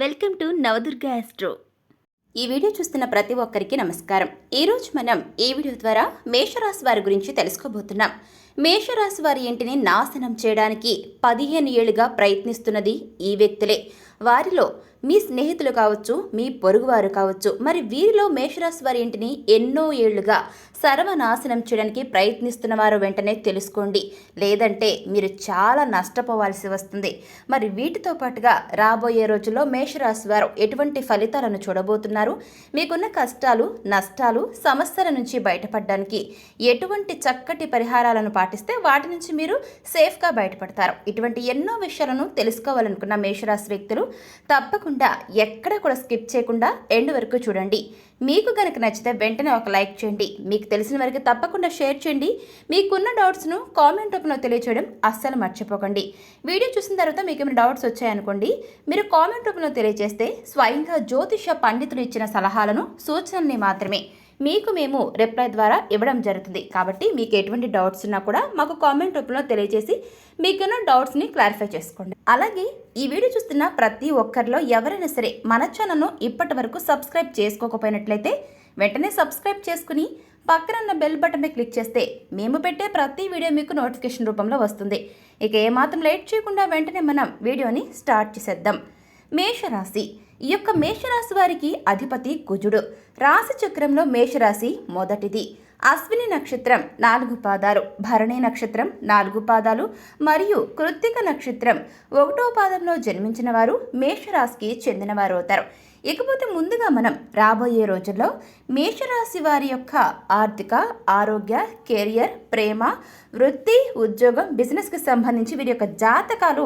Welcome to Navadurga astro ఈ video చూస్తున్న ప్రతి ఒక్కరికి నమస్కారం. ఈరోజు మనం ఈ వీడియో ద్వారా మేషరాశి వారి గురించి తెలుసుకోబోతున్నాం. మేషరాశి వారి ఇంటిని నాశనం చేయడానికి పదిహేను ఏళ్ళుగా ప్రయత్నిస్తున్నది ఈ వ్యక్తులే. వారిలో మీ స్నేహితులు కావచ్చు మీ పొరుగువారు కావచ్చు మరి వీరిలో మేషరాశి వారి ఇంటిని ఎన్నో ఏళ్ళుగా సర్వనాశనం చేయడానికి ప్రయత్నిస్తున్న వారు వెంటనే తెలుసుకోండి. లేదంటే మీరు చాలా నష్టపోవాల్సి వస్తుంది. మరి వీటితో పాటుగా రాబోయే రోజుల్లో మేషరాశి వారు ఎటువంటి ఫలితాలను చూడబోతున్నారు? మీకున్న కష్టాలు నష్టాలు సమస్యల నుంచి బయటపడడానికి ఎటువంటి చక్కటి పరిహారాలను పాటిస్తే వాటి నుంచి మీరు సేఫ్గా బయటపడతారు? ఇటువంటి ఎన్నో విషయాలను తెలుసుకోవాలనుకున్న మేషరాశి వ్యక్తులు తప్పకుండా ఎక్కడ కూడా స్కిప్ చేయకుండా ఎండ్ వరకు చూడండి. మీకు కనుక నచ్చితే వెంటనే ఒక లైక్ చేయండి. మీకు తెలిసిన వరకు తప్పకుండా షేర్ చేయండి. మీకున్న డౌట్స్ను కామెంట్ రూపంలో తెలియచేయడం అస్సలు మర్చిపోకండి. వీడియో చూసిన తర్వాత మీకు ఏమైనా డౌట్స్ వచ్చాయనుకోండి మీరు కామెంట్ రూపంలో తెలియజేస్తే స్వయంగా జ్యోతిష పండితులు ఇచ్చిన సలహాలను సూచనల్ని మాత్రమే మీకు మేము రిప్లై ద్వారా ఇవ్వడం జరుగుతుంది. కాబట్టి మీకు ఎటువంటి డౌట్స్ ఉన్నా కూడా మాకు కామెంట్ రూపంలో తెలియజేసి మీకున్న డౌట్స్ని క్లారిఫై చేసుకోండి. అలాగే ఈ వీడియో చూస్తున్న ప్రతి ఒక్కరిలో ఎవరైనా సరే మన ఛానల్ను ఇప్పటి వరకు సబ్స్క్రైబ్ చేసుకోకపోయినట్లయితే వెంటనే సబ్స్క్రైబ్ చేసుకుని పక్కన ఉన్న బెల్ బటన్పై క్లిక్ చేస్తే మేము పెట్టే ప్రతి వీడియో మీకు నోటిఫికేషన్ రూపంలో వస్తుంది. ఇక ఏమాత్రం లేట్ చేయకుండా వెంటనే మనం వీడియోని స్టార్ట్ చేసేద్దాం. మేషరాశి. ఈ యొక్క మేషరాశి వారికి అధిపతి కుజుడు. రాశి చక్రంలో మేషరాశి మొదటిది. అశ్విని నక్షత్రం నాలుగు పాదాలు భరణి నక్షత్రం నాలుగు పాదాలు మరియు కృత్తిక నక్షత్రం ఒకటో పాదంలో జన్మించిన వారు మేషరాశికి చెందినవారు అవుతారు. ఇకపోతే ముందుగా మనం రాబోయే రోజుల్లో మేషరాశి వారి యొక్క ఆర్థిక ఆరోగ్య కెరియర్ ప్రేమ వృత్తి ఉద్యోగం బిజినెస్కి సంబంధించి వీరి యొక్క జాతకాలు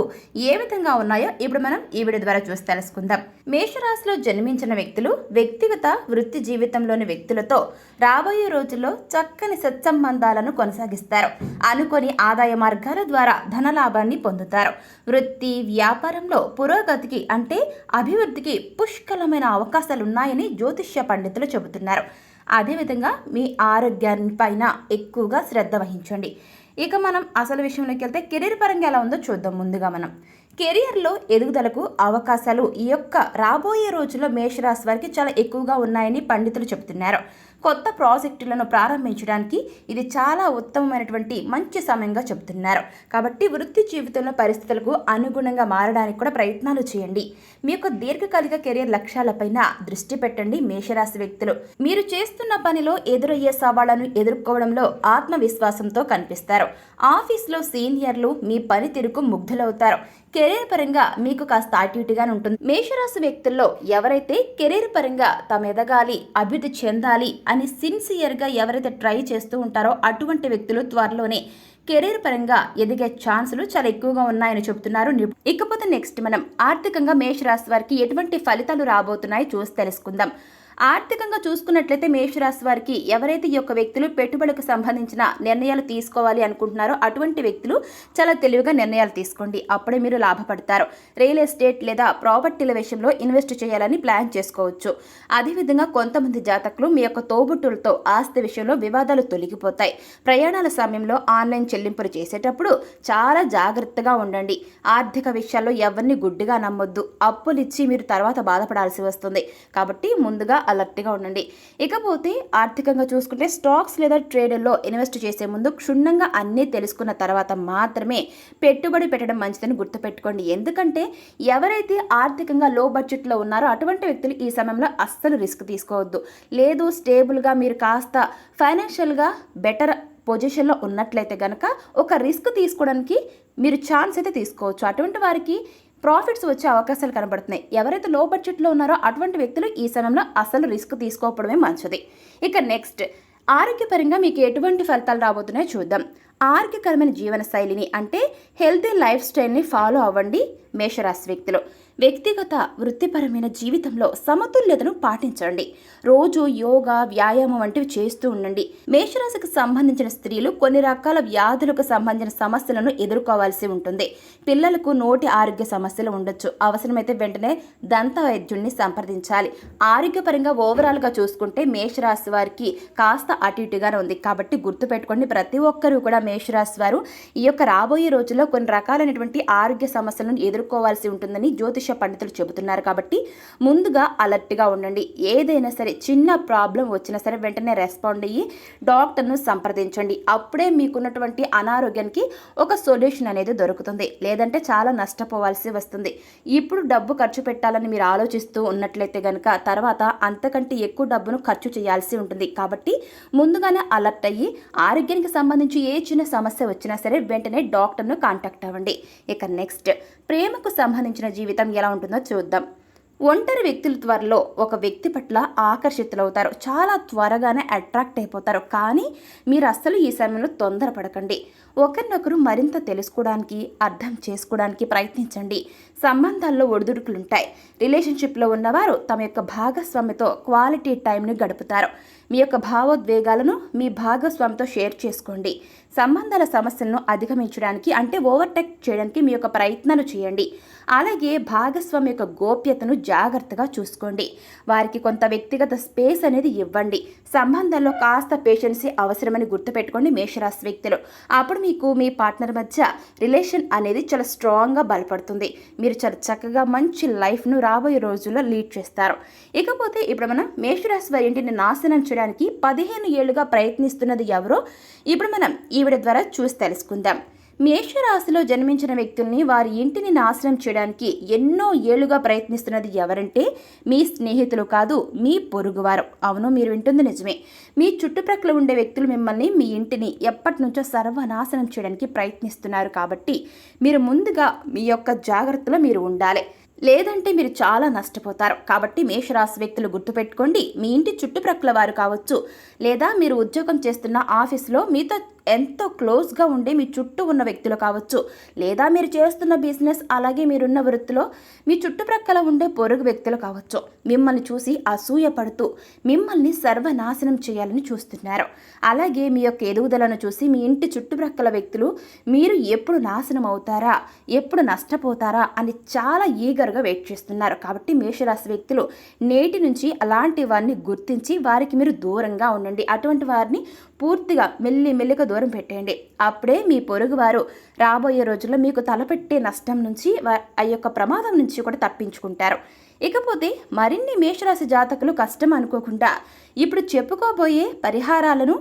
ఏ విధంగా ఉన్నాయో ఇప్పుడు మనం ఈ వీడియో ద్వారా చూసి తెలుసుకుందాం. మేషరాశిలో జన్మించిన వ్యక్తులు వ్యక్తిగత వృత్తి జీవితంలోని వ్యక్తులతో రాబోయే రోజుల్లో చక్కని సత్సంబంధాలను కొనసాగిస్తారు. అనుకొని ఆదాయ మార్గాల ద్వారా ధనలాభాన్ని పొందుతారు. వృత్తి వ్యాపారంలో పురోగతికి అంటే అభివృద్ధికి పుష్కలమైన అవకాశాలు ఉన్నాయని జ్యోతిష్య పండితులు చెబుతున్నారు. అదేవిధంగా మీ ఆరోగ్యాన్ని పైన ఎక్కువగా శ్రద్ధ వహించండి. ఇక మనం అసలు విషయంలోకి వెళ్తే కెరీర్ పరంగా ఎలా ఉందో చూద్దాం ముందుగా మనం. కెరియర్లో ఎదుగుదలకు అవకాశాలు ఈ యొక్క రాబోయే రోజుల్లో మేషరాశి వారికి చాలా ఎక్కువగా ఉన్నాయని పండితులు చెబుతున్నారు. కొత్త ప్రాజెక్టులను ప్రారంభించడానికి ఇది చాలా ఉత్తమమైనటువంటి మంచి సమయంగా చెబుతున్నారు. కాబట్టి వృత్తి జీవితంలో పరిస్థితులకు అనుగుణంగా మారడానికి కూడా ప్రయత్నాలు చేయండి. మీ యొక్క దీర్ఘకాలిక కెరీర్ లక్ష్యాలపైన దృష్టి పెట్టండి మేషరాశి వ్యక్తులు. మీరు చేస్తున్న పనిలో ఎదురయ్యే సవాళ్ళను ఎదుర్కోవడంలో ఆత్మవిశ్వాసంతో కనిపిస్తారు. ఆఫీస్లో సీనియర్లు మీ పనితీరుకు ముగ్ధులవుతారు. కెరీర్ పరంగా మీకు కాస్త అటు ఉంటుంది. మేషరాశి వ్యక్తుల్లో ఎవరైతే కెరీర్ పరంగా తమ ఎదగాలి అభివృద్ధి చెందాలి అని సిన్సియర్గా ఎవరైతే ట్రై చేస్తూ ఉంటారో అటువంటి వ్యక్తులు త్వరలోనే కెరీర్ పరంగా ఎదిగే ఛాన్సులు చాలా ఎక్కువగా ఉన్నాయని చెబుతున్నారు ఇకపోతే నెక్స్ట్ మనం ఆర్థికంగా మేషరాశి వారికి ఎటువంటి ఫలితాలు రాబోతున్నాయి చూసి తెలుసుకుందాం. ఆర్థికంగా చూసుకున్నట్లయితే మేషరాశి వారికి ఎవరైతే ఈ యొక్క వ్యక్తులు పెట్టుబడులకు సంబంధించిన నిర్ణయాలు తీసుకోవాలి అనుకుంటున్నారో అటువంటి వ్యక్తులు చాలా తెలివిగా నిర్ణయాలు తీసుకోండి. అప్పుడే మీరు లాభపడతారు. రియల్ ఎస్టేట్ లేదా ప్రాపర్టీల విషయంలో ఇన్వెస్ట్ చేయాలని ప్లాన్ చేసుకోవచ్చు. అదేవిధంగా కొంతమంది జాతకులు మీ యొక్క తోబుట్టులతో ఆస్తి విషయంలో వివాదాలు తొలగిపోతాయి. ప్రయాణాల సమయంలో ఆన్లైన్ చెల్లింపులు చేసేటప్పుడు చాలా జాగ్రత్తగా ఉండండి. ఆర్థిక విషయాల్లో ఎవరిని గుడ్డిగా నమ్మొద్దు. అప్పులు ఇచ్చి మీరు తర్వాత బాధపడాల్సి వస్తుంది. కాబట్టి ముందుగా అలర్ట్గా ఉండండి. ఇకపోతే ఆర్థికంగా చూసుకుంటే స్టాక్స్ లేదా ట్రేడర్లో ఇన్వెస్ట్ చేసే ముందు క్షుణ్ణంగా అన్నీ తెలుసుకున్న తర్వాత మాత్రమే పెట్టుబడి పెట్టడం మంచిదని గుర్తుపెట్టుకోండి. ఎందుకంటే ఎవరైతే ఆర్థికంగా లో బడ్జెట్లో ఉన్నారో అటువంటి వ్యక్తులు ఈ సమయంలో అస్సలు రిస్క్ తీసుకోవద్దు. లేదు స్టేబుల్గా మీరు కాస్త ఫైనాన్షియల్గా బెటర్ పొజిషన్లో ఉన్నట్లయితే కనుక ఒక రిస్క్ తీసుకోవడానికి మీరు ఛాన్స్ అయితే తీసుకోవచ్చు. అటువంటి వారికి ప్రాఫిట్స్ వచ్చే అవకాశాలు కనబడుతున్నాయి. ఎవరైతే లో బడ్జెట్లో ఉన్నారో అటువంటి వ్యక్తులు ఈ సమయంలో అసలు రిస్క్ తీసుకోకపోవడమే మంచిది. ఇక నెక్స్ట్ ఆరోగ్యపరంగా మీకు ఎటువంటి ఫలితాలు రాబోతున్నాయో చూద్దాం. ఆరోగ్యకరమైన జీవన శైలిని అంటే హెల్తీ లైఫ్ స్టైల్ని ఫాలో అవ్వండి మేషరాశి వ్యక్తులు. వ్యక్తిగత వృత్తిపరమైన జీవితంలో సమతుల్యతను పాటించండి. రోజు యోగా వ్యాయామం వంటివి చేస్తూ ఉండండి. మేషరాశికి సంబంధించిన స్త్రీలు కొన్ని రకాల వ్యాధులకు సంబంధించిన సమస్యలను ఎదుర్కోవాల్సి ఉంటుంది. పిల్లలకు నోటి ఆరోగ్య సమస్యలు ఉండొచ్చు. అవసరమైతే వెంటనే దంత వైద్యుడిని సంప్రదించాలి. ఆరోగ్యపరంగా ఓవరాల్గా చూసుకుంటే మేషరాశి వారికి కాస్త అటు ఇటుగానే ఉంది. కాబట్టి గుర్తుపెట్టుకోండి ప్రతి ఒక్కరూ కూడా మేషరాశి వారు ఈ యొక్క రాబోయే రోజుల్లో కొన్ని రకాలైనటువంటి ఆరోగ్య సమస్యలను ఎదుర్కోవాల్సి ఉంటుందని జ్యోతిష జ్యోతిష పండితులు చెబుతున్నారు కాబట్టి ముందుగా అలర్ట్గా ఉండండి. ఏదైనా సరే చిన్న ప్రాబ్లం వచ్చినా సరే వెంటనే రెస్పాండ్ అయ్యి డాక్టర్ను సంప్రదించండి. అప్పుడే మీకున్నటువంటి అనారోగ్యానికి ఒక సొల్యూషన్ అనేది దొరుకుతుంది. లేదంటే చాలా నష్టపోవాల్సి వస్తుంది. ఇప్పుడు డబ్బు ఖర్చు పెట్టాలని మీరు ఆలోచిస్తూ ఉన్నట్లయితే కనుక తర్వాత అంతకంటే ఎక్కువ డబ్బును ఖర్చు చేయాల్సి ఉంటుంది. కాబట్టి ముందుగానే అలర్ట్ అయ్యి ఆరోగ్యానికి సంబంధించి ఏ చిన్న సమస్య వచ్చినా సరే వెంటనే డాక్టర్ను కాంటాక్ట్ అవ్వండి. ఇక నెక్స్ట్ ప్రేమకు సంబంధించిన జీవితం ఎలా ఉంటుందో చూద్దాం. ఒంటరి వ్యక్తుల త్వరలో ఒక వ్యక్తి పట్ల ఆకర్షితులవుతారు. చాలా త్వరగానే అట్రాక్ట్ అయిపోతారు. కానీ మీరు అస్సలు ఈ సమయంలో తొందరపడకండి. ఒకరినొకరు మరింత తెలుసుకోవడానికి అర్థం చేసుకోవడానికి ప్రయత్నించండి. సంబంధాల్లో ఒడిదుడుకులుంటాయి. రిలేషన్షిప్లో ఉన్నవారు తమ యొక్క భాగస్వామితో క్వాలిటీ టైంని గడుపుతారు. మీ యొక్క భావోద్వేగాలను మీ భాగస్వామితో షేర్ చేసుకోండి. సంబంధాల సమస్యలను అధిగమించడానికి అంటే ఓవర్టేక్ చేయడానికి మీ యొక్క ప్రయత్నాలు చేయండి. అలాగే భాగస్వామి యొక్క గోప్యతను జాగ్రత్తగా చూసుకోండి. వారికి కొంత వ్యక్తిగత స్పేస్ అనేది ఇవ్వండి. సంబంధాల్లో కాస్త పేషెన్సీ అవసరమని గుర్తుపెట్టుకోండి మేషరాశి వ్యక్తులు. అప్పుడు మీకు మీ పార్ట్నర్ మధ్య రిలేషన్ అనేది చాలా స్ట్రాంగ్గా బలపడుతుంది. మీరు చాలా చక్కగా మంచి లైఫ్ను రాబోయే రోజుల్లో లీడ్ చేస్తారు. ఇకపోతే ఇప్పుడు మనం మేషరాశి వారి ఇంటిని నాశనం చేయడానికి పదిహేను ఏళ్ళుగా ప్రయత్నిస్తున్నది ఎవరో? ఇప్పుడు మనం ఈవిడ ద్వారా చూసి తెలుసుకుందాం. మేషరాశిలో జన్మించిన వ్యక్తుల్ని వారి ఇంటిని నాశనం చేయడానికి ఎన్నో ఏళ్ళుగా ప్రయత్నిస్తున్నది ఎవరంటే మీ స్నేహితులు కాదు మీ పొరుగువారు. అవును మీరు వింటుంది నిజమే. మీ చుట్టుప్రక్కల ఉండే వ్యక్తులు మిమ్మల్ని మీ ఇంటిని ఎప్పటి నుంచో సర్వనాశనం చేయడానికి ప్రయత్నిస్తున్నారు కాబట్టి మీరు ముందుగా మీ యొక్క జాగ్రత్తలో మీరు ఉండాలి. లేదంటే మీరు చాలా నష్టపోతారు. కాబట్టి మేషరాశి వ్యక్తులు గుర్తుపెట్టుకోండి మీ ఇంటి చుట్టుప్రక్కల వారు కావచ్చు లేదా మీరు ఉద్యోగం చేస్తున్న ఆఫీస్లో మీతో ఎంతో క్లోజ్గా ఉండే మీ చుట్టూ ఉన్న వ్యక్తులు కావచ్చు. లేదా మీరు చేస్తున్న బిజినెస్ అలాగే మీరున్న వృత్తిలో మీ చుట్టుప్రక్కల ఉండే పొరుగు వ్యక్తులు కావచ్చు. మిమ్మల్ని చూసి అసూయ పడుతూ మిమ్మల్ని సర్వనాశనం చేయాలని చూస్తున్నారు. అలాగే మీ యొక్క ఎదుగుదలను చూసి మీ ఇంటి చుట్టుప్రక్కల వ్యక్తులు మీరు ఎప్పుడు నాశనం అవుతారా? ఎప్పుడు నష్టపోతారా? అని చాలా ఈగర్గా వెయిట్ చేస్తున్నారు. కాబట్టి మేషరాశి వ్యక్తులు నేటి నుంచి అలాంటి వారిని గుర్తించి వారికి మీరు దూరంగా ఉండండి. అటువంటి వారిని పూర్తిగా మెల్లి మెల్లిగా దూరం పెట్టేయండి. అప్పుడే మీ పొరుగువారు రాబోయే రోజుల్లో మీకు తలపెట్టే నష్టం నుంచి ఆ యొక్క ప్రమాదం నుంచి కూడా తప్పించుకుంటారు. ఇకపోతే మరిన్ని మేషరాశి జాతకులు కష్టం అనుకోకుండా ఇప్పుడు చెప్పుకోబోయే పరిహారాలను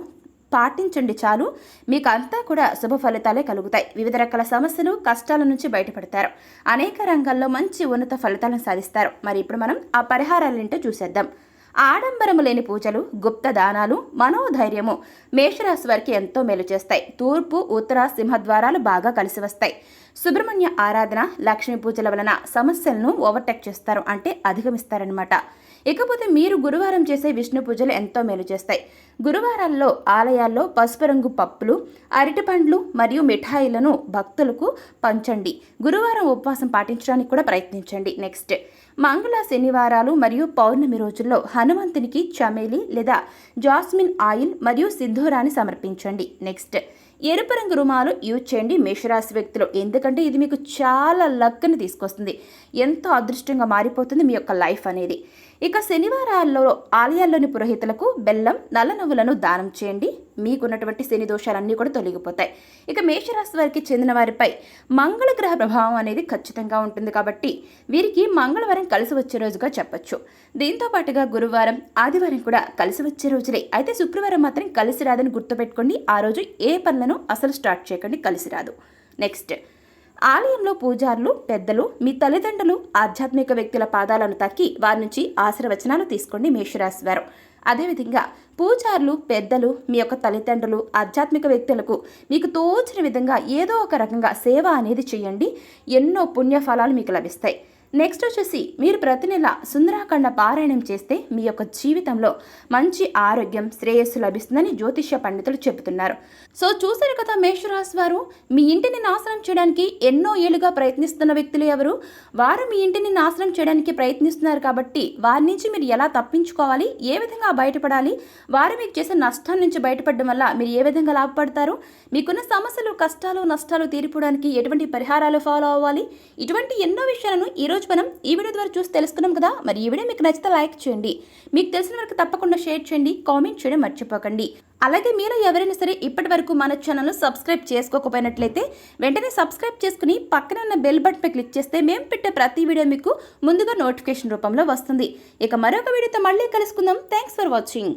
పాటించండి చాలు. మీకు అంతా కూడా శుభ ఫలితాలే కలుగుతాయి. వివిధ రకాల సమస్యలు కష్టాల నుంచి బయటపడతారు. అనేక రంగాల్లో మంచి ఉన్నత ఫలితాలను సాధిస్తారు. మరి ఇప్పుడు మనం ఆ పరిహారాలేంటో చూసేద్దాం. ఆడంబరము లేని పూజలు గుప్త దానాలు మనోధైర్యము మేషరాశి వారికి ఎంతో మేలు చేస్తాయి. తూర్పు ఉత్తర సింహద్వారాలు బాగా కలిసి వస్తాయి. సుబ్రహ్మణ్య ఆరాధన లక్ష్మీ పూజల వలన సమస్యలను ఓవర్టేక్ చేస్తారు అంటే అధిగమిస్తారనమాట ఇకపోతే మీరు గురువారం చేసే విష్ణు పూజలు ఎంతో మేలు చేస్తాయి. గురువారాల్లో ఆలయాల్లో పసుపు రంగు పప్పులు అరటిపండ్లు మరియు మిఠాయిలను భక్తులకు పంచండి. గురువారం ఉపవాసం పాటించడానికి కూడా ప్రయత్నించండి. నెక్స్ట్ మంగళ శనివారాలు మరియు పౌర్ణమి రోజుల్లో హనుమంతునికి చమేలి లేదా జాస్మిన్ ఆయిల్ మరియు సింధూరాన్ని సమర్పించండి. నెక్స్ట్ ఎరుపు రంగు రుమాలు యూజ్ చేయండి మేషరాశి వ్యక్తులు. ఎందుకంటే ఇది మీకు చాలా లక్ని తీసుకొస్తుంది. ఎంతో అదృష్టంగా మారిపోతుంది మీ యొక్క లైఫ్ అనేది. ఇక శనివారాల్లో ఆలయాల్లోని పురోహితులకు బెల్లం నల్ల నువ్వులను దానం చేయండి. మీకున్నటువంటి శని దోషాలన్నీ కూడా తొలగిపోతాయి. ఇక మేషరాశి వారికి చెందిన వారిపై మంగళ గ్రహ ప్రభావం అనేది ఖచ్చితంగా ఉంటుంది కాబట్టి వీరికి మంగళవారం కలిసి వచ్చే రోజుగా చెప్పొచ్చు. దీంతో పాటుగా గురువారం ఆదివారం కూడా కలిసి వచ్చే రోజులే. అయితే శుక్రవారం మాత్రం కలిసి రాదని గుర్తుపెట్టుకోండి. ఆ రోజు ఏ పనులను అసలు స్టార్ట్ చేయకండి కలిసి రాదు. నెక్స్ట్ ఆలయంలో పూజారులు పెద్దలు మీ తల్లిదండ్రులు ఆధ్యాత్మిక వ్యక్తుల పాదాలను తక్కి వారి నుంచి ఆశీర్వచనాలు తీసుకోండి మేషరాశి వారు. అదేవిధంగా పూజారులు పెద్దలు మీ యొక్క తల్లిదండ్రులు ఆధ్యాత్మిక వ్యక్తులకు మీకు తోచిన విధంగా ఏదో ఒక రకంగా సేవ అనేది చేయండి. ఎన్నో పుణ్య ఫలాలు మీకు లభిస్తాయి. నెక్స్ట్ వచ్చేసి మీరు ప్రతి నెల సుందరాఖండ పారాయణం చేస్తే మీ యొక్క జీవితంలో మంచి ఆరోగ్యం శ్రేయస్సు లభిస్తుందని జ్యోతిష్య పండితులు చెబుతున్నారు. సో చూశారు కదా మేషరాశి వారు? మీ ఇంటిని నాశనం చేయడానికి ఎన్నో ఏళ్ళుగా ప్రయత్నిస్తున్న వ్యక్తులు ఎవరు? వారు మీ ఇంటిని నాశనం చేయడానికి ప్రయత్నిస్తున్నారు కాబట్టి వారి నుంచి మీరు ఎలా తప్పించుకోవాలి? ఏ విధంగా బయటపడాలి? వారు మీకు చేసే నష్టం నుంచి బయటపడడం వల్ల మీరు ఏ విధంగా లాభపడతారు? మీకున్న సమస్యలు కష్టాలు నష్టాలు తీరిపోవడానికి ఎటువంటి పరిహారాలు ఫాలో అవ్వాలి? ఇటువంటి ఎన్నో విషయాలను ఈ ఈరోజు మనం ఈ వీడియో ద్వారా చూసి తెలుసుకున్నాం కదా మరి ఈ వీడియో మీకు నచ్చితే లైక్ చేయండి. మీకు తెలిసిన వరకు తప్పకుండా షేర్ చేయండి కామెంట్ చేయడం మర్చిపోకండి. అలాగే మీరు ఎవరైనా సరే ఇప్పటి వరకు మన ఛానల్ను సబ్స్క్రైబ్ చేసుకోకపోయినట్లయితే వెంటనే సబ్స్క్రైబ్ చేసుకుని పక్కన ఉన్న బెల్ బటన్పై క్లిక్ చేస్తే మేము పెట్టే ప్రతి వీడియో మీకు ముందుగా నోటిఫికేషన్ రూపంలో వస్తుంది. ఇక మరొక వీడియోతో మళ్ళీ కలుసుకుందాం. Thanks for watching